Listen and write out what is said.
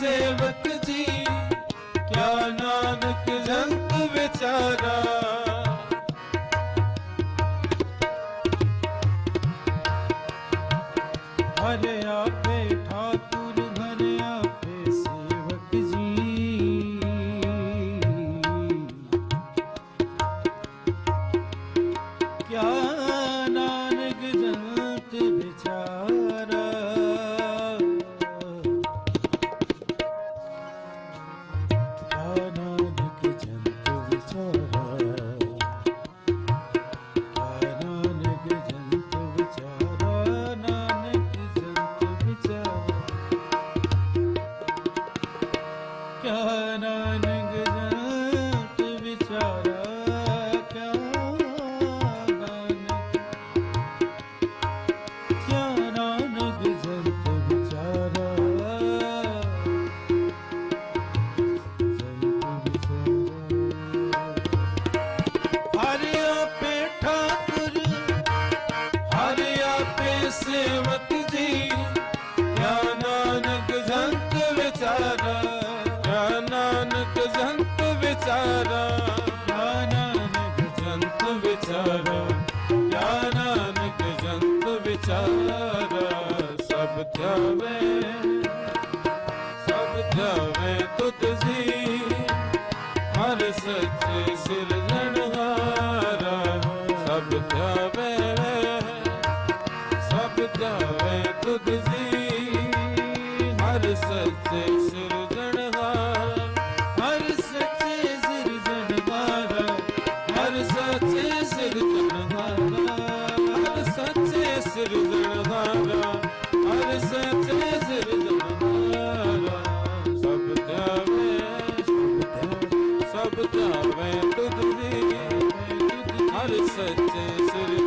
ਸੇਵਕ ਜੀ ਕਿਆ ਨਾਨਕ ਜੰਤ ਵਿਚਾਰਾ। ਹਰਿ ਆਪ ਨਾਨਕ ਜੰਤ ਵਿਚਾਰਾ ਕਿਆ ਨਾਨਕ ਜੰਤ ਵਿਚਾਰਾ ਕਿਆ ਨਾਨਕ ਜੰਤ ਵਿਚਾਰਾ, ਸਭ ਧਿਆਵੇ ਸਭ ਧਿਆਵੇ ਤੁਧ ਜੀ, ਹਰ ਸੱਚੇ ਸਿਰਜਣਹਾਰਾ ਸਭ ਧਿਆਵੇ ਸਭ ਧਿਆਵੇ ਤੁਧ ਜੀ, ਹਰ ਸੱਚੇ ਸਿਰ ਬੁਝਾਵੇ ਤੁਧ ਜੀ ਹਰ ਸੱਚੇ ਸਿਰ